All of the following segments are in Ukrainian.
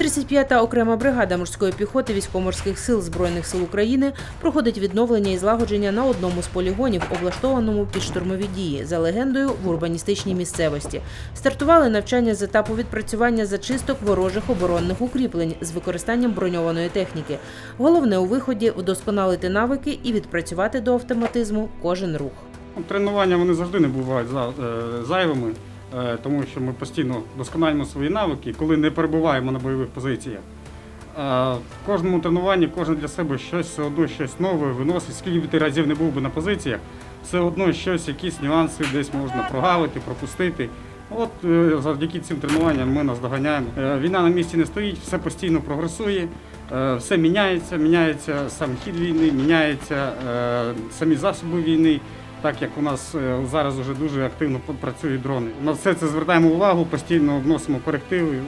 35-та окрема бригада морської піхоти військово-морських сил Збройних сил України проходить відновлення і злагодження на одному з полігонів, облаштованому під штурмові дії, за легендою в урбаністичній місцевості. Стартували навчання з етапу відпрацювання зачисток ворожих оборонних укріплень з використанням броньованої техніки. Головне у виході вдосконалити навики і відпрацювати до автоматизму кожен рух. Ну, Тренування вони завжди не бувають за- е, зайвими, тому що ми постійно досконалюємо свої навики, коли не перебуваємо на бойових позиціях. Е, В кожному тренуванні кожен для себе щось все одно щось нове виносить. Скільки ти разів не був би на позиціях, все одно щось, якісь нюанси десь можна прогавити, пропустити. От е, завдяки цим тренуванням ми наздоганяємо. Е, Війна на місці не стоїть, все постійно прогресує, е, все міняється, міняється сам хід війни, міняється е, самі засоби війни Так як у нас е, зараз вже дуже активно п- працюють дрони. На все це звертаємо увагу, постійно вносимо корективи. і От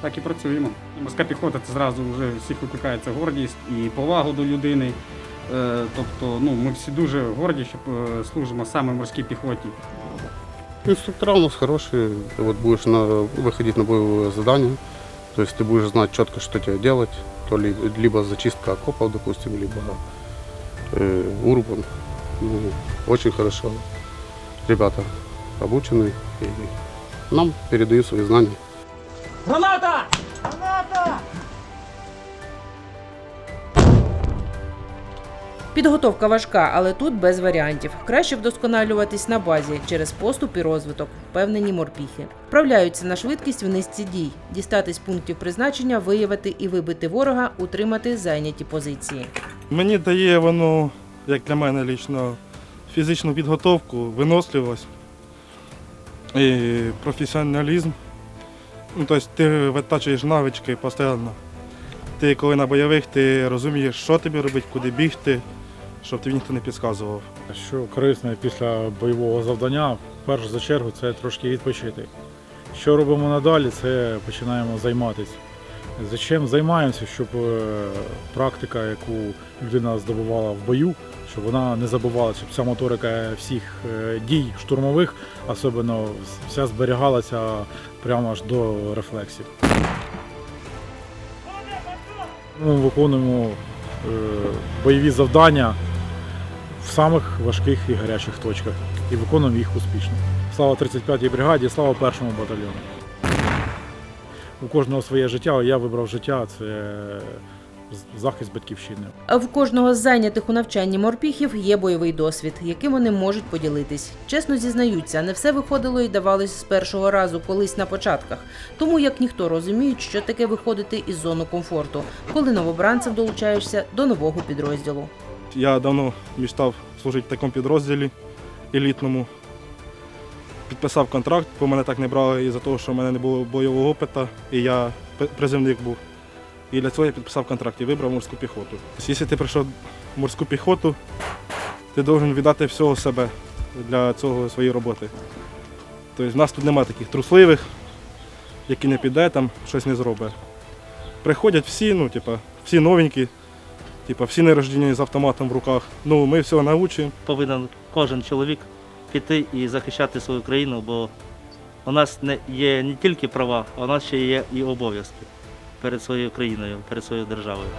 так і працюємо. І Морська піхота це зразу вже всіх викликається гордість і повагу до людини. Е, Тобто, ну ми всі дуже горді, що е, служимо саме морській піхоті. Инструктора у нас хорошие. Ты вот будешь на, выходить на боевое задание, то есть ты будешь знать четко, что тебе делать. То ли, либо зачистка окопов, допустим, либо э, урбан. Ну, очень хорошо. Ребята обучены и нам передают свои знания. Підготовка важка, але тут без варіантів. Краще вдосконалюватись на базі через поступ і розвиток, впевнені морпіхи. Вправляються на швидкість в низці дій, дістатись пунктів призначення, виявити і вибити ворога, утримати зайняті позиції. Мені дає воно, як для мене лічно, фізичну підготовку, виносливість і професіоналізм. Ну, тобто ти витачуєш навички постійно. Ти коли на бойових, ти розумієш, що тобі робити, куди бігти, щоб тобі ніхто не підказував. Що корисне після бойового завдання, перш за чергу, це трошки відпочити. Що робимо надалі, це починаємо займатися. Зачем займаємося, щоб е, практика, яку людина здобувала в бою, щоб вона не забувалася, щоб ця моторика всіх е, дій штурмових, особливо вся зберігалася прямо аж до рефлексів. Ми виконуємо е, бойові завдання в самих важких і гарячих точках і виконуємо їх успішно. Слава 35-й бригаді, слава першому батальйону. У кожного своє життя, я вибрав життя це захист батьківщини. А В кожного з зайнятих у навчанні морпіхів є бойовий досвід, яким вони можуть поділитись. Чесно зізнаються, не все виходило і давалось з першого разу колись на початках. Тому як ніхто розуміють, що таке виходити із зони комфорту, коли новобранцем долучаєшся до нового підрозділу. Я давно мечтав служити в такому підрозділі елітному. Підписав контракт, бо мене так не брали із-за того, що в мене не було бойового опиту, і я призивник був. І для цього я підписав контракт і вибрав морську піхоту. Тобто, Якщо ти прийшов в морську піхоту, ти повинен віддати всього себе для цього своєї роботи. Тобто в нас тут немає таких трусливих, які не піде, там щось не зробить. Приходять всі, ну, типа, всі новенькі, типа, всі народжені з автоматом в руках. Ну, ми всього навчимо. повинен кожен чоловік піти і захищати свою країну, бо у нас не є не тільки права, а у нас ще є і обов'язки перед своєю країною, перед своєю державою.